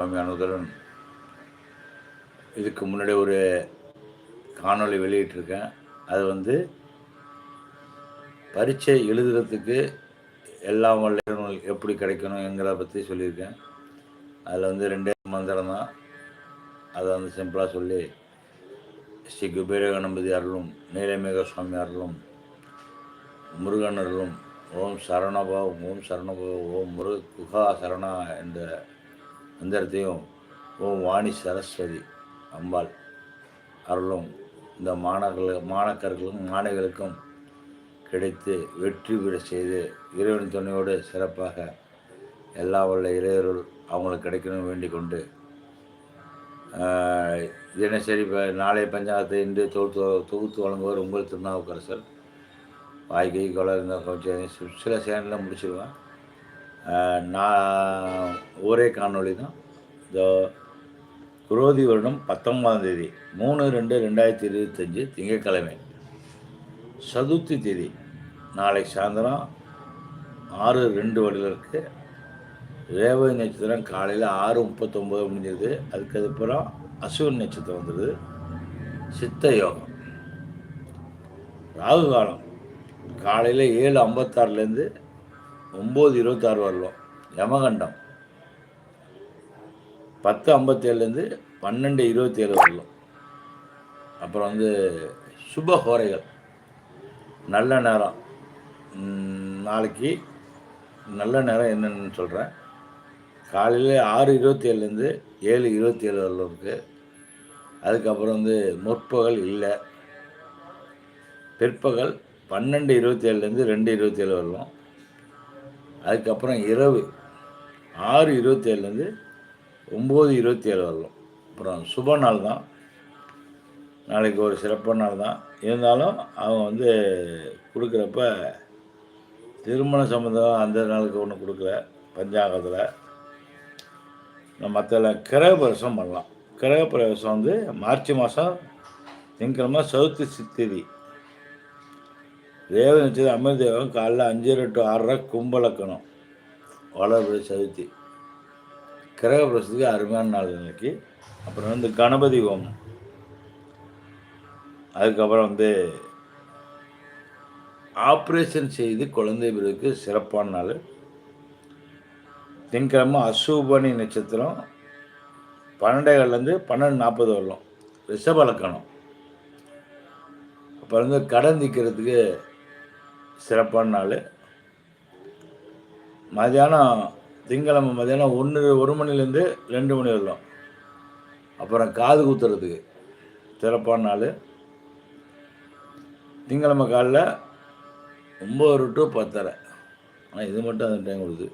சுவாமி அனுதரன் இதுக்கு முன்னாடி ஒரு காணொளி வெளியிட்டிருக்கேன். அது வந்து பரீட்சை எழுதுறதுக்கு எல்லா வல்லுநர்கள் எப்படி கிடைக்கணுங்கிறத பற்றி சொல்லியிருக்கேன். அதில் வந்து ரெண்டே மந்திரம் தான் அதை வந்து சிம்பிளாக சொல்லி ஸ்ரீ குபேர கணபதி அருளும் நீலமேக சுவாமி அருளும் முருகன் அருளும் ஓம் சரணபா ஓம் சரணபா ஓம் முருக குகா சரணா என்ற மந்திரத்தையும் ஓம் வாணி சரஸ்வதி அம்பாள் அருளும் இந்த மாணவர்கள் மாணக்கர்களும் மாணவிகளுக்கும் கிடைத்து வெற்றி பெற செய்து இறைவன் துணையோடு சிறப்பாக எல்லா உள்ள இளையருள் அவங்களுக்கு கிடைக்கணும் வேண்டிக் கொண்டு தினசரி இப்போ நாளைய பஞ்சாங்கத்தை இன்று தொகுத்து தொகுத்து வழங்குவார் உங்கள் திருநாவுக்கரசர். வாய்க்கை கொலை இருந்தால் சில சேனலில் முடிச்சிடுவேன் நான் ஒரே காணொளி தான். இந்த குரோதி வருடம் பத்தொன்பதாம் தேதி மூணு ரெண்டு ரெண்டாயிரத்தி இருபத்தஞ்சி திங்கட்கிழமை சதுர்த்தி தேதி நாளை சாயந்தரம் ஆறு ரெண்டு வரையிலிருக்கு ரேவதி நட்சத்திரம் காலையில் ஆறு முப்பத்தொம்போது முடிஞ்சது. அதுக்கு அதுக்கப்புறம் அசுவன் நட்சத்திரம் வந்துடுது சித்த யோகம். ராகு காலம் காலையில் ஏழு ஐம்பத்தாறுலேருந்து ஒம்பது இருபத்தாறு வரலாம் யமகண்டம். பத்து ஐம்பத்தேழுலேருந்து பன்னெண்டு இருபத்தேழு வரலாம் அப்புறம் வந்து சுப ஹோரைகள் நல்ல நேரம். நாளைக்கு நல்ல நேரம் என்னென்னு சொல்கிறேன். காலையில் ஆறு இருபத்தேழுலேருந்து ஏழு இருபத்தேழு வரலும் இருக்குது அதுக்கப்புறம் வந்து முற்பகல் இல்லை. பிற்பகல் பன்னெண்டு இருபத்தேழுலேருந்து ரெண்டு இருபத்தேழு வரலாம் அதுக்கப்புறம் இரவு ஆறு இருபத்தேழுலேருந்து ஒம்பது இருபத்தேழு வரலாம். அப்புறம் சுப நாள் தான். நாளைக்கு ஒரு சிறப்பான நாள் தான். இருந்தாலும் அவங்க வந்து கொடுக்குறப்ப திருமண சம்மந்தம் அந்த நாளுக்கு ஒன்றும் கொடுக்கல. பஞ்சாங்கத்தில் நம்ம மற்ற கிரக பிரவேசம் பண்ணலாம். கிரக பிரவேசம் வந்து மார்ச் மாதம் திங்கக்கிழமை சித்திரி தேவன் வச்சது நட்சத்திரம் காலைல அஞ்சு டு ஆறரை கும்பலக்கணும். வளர்பிறை சதுர்த்தி. கிரக அருமையான நாள் இன்னைக்கு. அப்புறம் வந்து கணபதி ஹோமம். அதுக்கப்புறம் வந்து ஆப்ரேஷன் செய்து குழந்தை பிறகு சிறப்பான நாள். திங்கிழமை அசூபனி நட்சத்திரம். பன்னெண்டேகால்லேருந்து பன்னெண்டு நாற்பது வரலாம். ரிஷபலக்கணம் அப்புறம் வந்து கடன் திக்கிறதுக்கு சிறப்பான நாள். மதியானம் திங்கிழமை மதியானம் ஒன்று ஒரு மணிலேருந்து ரெண்டு மணி வரலாம். அப்புறம் காது குத்துறதுக்கு சிறப்பான நாள். திங்கிழமை காலைல ஒம்பது டு பத்தரை. ஆனால் இது மட்டும் அந்த டைம் கொடுக்குது.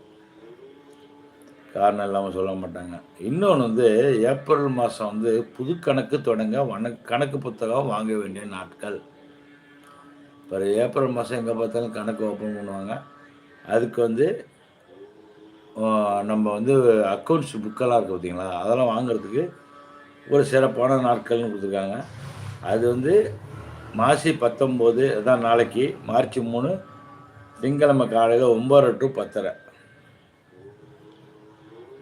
காரணம் இல்லாமல் சொல்ல மாட்டாங்க. இன்னொன்று வந்து ஏப்ரல் மாதம் வந்து புது கணக்கு தொடங்க வன கணக்கு புத்தகம் வாங்க வேண்டிய நாட்கள். இப்போ ஏப்ரல் மாதம் எங்கே பார்த்தாலும் கணக்கு ஓப்பன் பண்ணுவாங்க. அதுக்கு வந்து நம்ம வந்து அக்கௌண்ட்ஸ் புக்கெல்லாம் இருக்குது பார்த்தீங்களா? அதெல்லாம் வாங்குறதுக்கு ஒரு சிறப்பான நாட்கள்னு கொடுத்துருக்காங்க. அது வந்து மாசி பத்தொம்போது அதான் நாளைக்கு மார்ச் மூணு திங்கிழமை காலையில் ஒம்பது டு பத்தரை.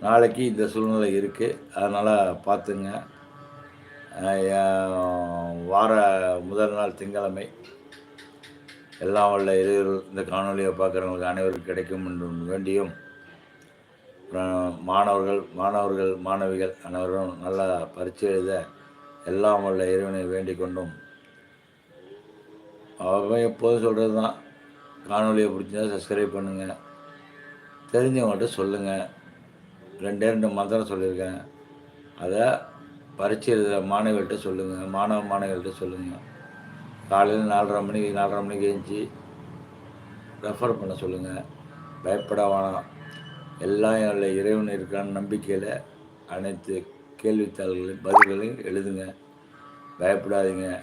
நாளைக்கு இந்த சூழ்நிலை இருக்குது அதனால் பார்த்துங்க. வார முதல் நாள் திங்கிழமை எல்லாம் வல்ல இறைவர்கள் இந்த காணொலியை பார்க்குறவங்களுக்கு அனைவருக்கும் கிடைக்கும் என்று வேண்டியும் மாணவர்கள் மாணவர்கள் மாணவிகள் அனைவரும் நல்லா பரீட்சை எழுத எல்லாம் வல்ல இறைவனை வேண்டிக் கொண்டும். அவன் எப்போதும் சொல்கிறது தான் காணொலியை பிடிச்சா சப்ஸ்கிரைப் பண்ணுங்கள் தெரிஞ்சவங்கள்ட்ட சொல்லுங்கள் ரெண்டே ரெண்டு மந்திரம் சொல்லியிருக்கேன். அதை பரீட்சை எழுதுகிற மாணவிகள்கிட்ட சொல்லுங்கள் மாணவ மாணவிகள்கிட்ட சொல்லுங்கள் காலையில் நாலரை மணிக்கு நாலரை மணிக்கு எழுந்துச்சி. ரெஃபர் பண்ண சொல்லுங்கள் பயப்பட வேணாம். எல்லாம் என்னுடைய இறைவன் இருக்கான்னு நம்பிக்கையில் அனைத்து கேள்வித்தாள்களையும் பதில்களையும் எழுதுங்க. பயப்படாதீங்க.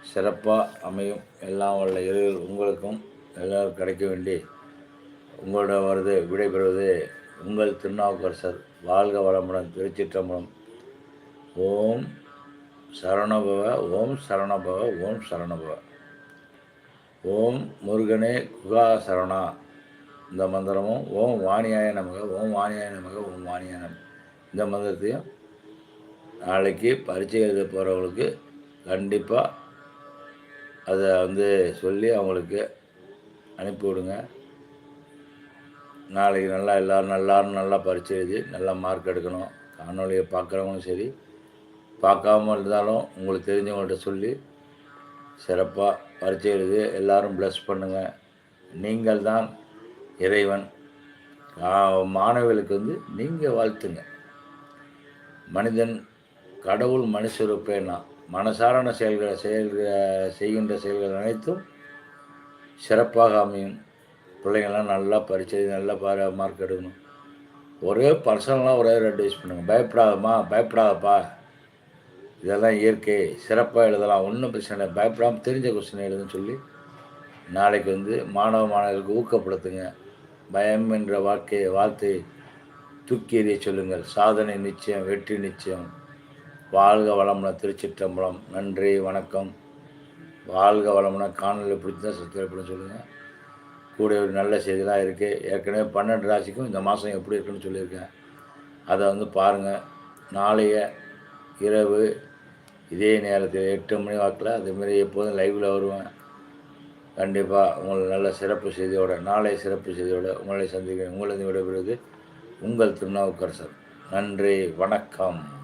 சிறப்பாக அமையும். எல்லாம் உள்ள இறைவன் உங்களுக்கும் எல்லோரும் கிடைக்க வேண்டி உங்களோட வருது விடைபெறுவது உங்கள் திருநாவுக்கரசர் வாழ்க வளமுடன் திருச்சிற்றம்பலம். ஓம் சரணபவ ஓம் சரணபவ ஓம் சரணபவ. ஓம் முருகனே குகா சரணா. இந்த மந்திரமும் ஓம் வாணியாய நமக ஓம் வாணியாய நமக ஓம் வாணியாய நமக இந்த மந்திரத்தையும் நாளைக்கு பரீட்சை எழுத போகிறவங்களுக்கு கண்டிப்பாக அதை வந்து சொல்லி அவங்களுக்கு அனுப்பிவிடுங்க நாளைக்கு நல்லா எல்லோரும் நல்லாரும் நல்லா பரீட்சை எழுதி நல்லா மார்க் எடுக்கணும். காணொலியை பார்க்குறவங்களும் சரி பார்க்காம இருந்தாலும் உங்களுக்கு தெரிஞ்சவங்கள்ட்ட சொல்லி சிறப்பாக பரீட்சை எழுதி எல்லோரும் ப்ளஸ் பண்ணுங்கள் நீங்கள் தான் இறைவன். மாணவர்களுக்கு வந்து நீங்கள் வாழ்த்துங்க. மனிதன் கடவுள் மனுஷருப்பேனா மனசாரான செயல்களை செயல்கிற செய்கின்ற செயல்கள் அனைத்தும் சிறப்பாக அமையும். பிள்ளைங்கள்லாம் நல்லா பரிச்சை நல்லா பாரு மார்க் எடுக்கணும். ஒரே பர்சனலாக ஒரே அட்வைஸ் பண்ணுங்கள் பயப்படாதம்மா பயப்படாதப்பா. இதெல்லாம் இயற்கை சிறப்பாக எழுதலாம் ஒன்றும் பிரச்சனை இல்லை. பயப்படாமல் தெரிஞ்ச கொஸ்டின் எழுதுன்னு சொல்லி நாளைக்கு வந்து மாணவ மாணவர்களுக்கு ஊக்கப்படுத்துங்க. பயம் என்ற வாழ்க்கையை வாழ்த்தை தூக்கி எறிய சொல்லுங்கள். சாதனை நிச்சயம் வெற்றி நிச்சயம். வாழ்க வளமுன திருச்சிற்றம்பலம். நன்றி வணக்கம். வாழ்க வளமுன காணொலி பிடிச்சா சப்ஸ்கிரைப் சொல்லுங்கள் கூட ஒரு நல்ல செய்திலாம் இருக்குது ஏற்கனவே பன்னெண்டு ராசிக்கும் இந்த மாதம் எப்படி இருக்குன்னு சொல்லியிருக்கேன். அதை வந்து பாருங்கள் நாளைய இரவு இதே நேரத்தில் எட்டு மணி வாக்கில் அதுமாரி எப்போதும் லைவில் வருவேன். கண்டிப்பாக உங்களை நல்ல சிறப்பு செய்தியோட நாளை சிறப்பு செய்தியோட உங்களை சந்திக்கிறேன். உங்களது விடைபெறுவது உங்கள் திருநாவுக்கரசர். நன்றி வணக்கம்.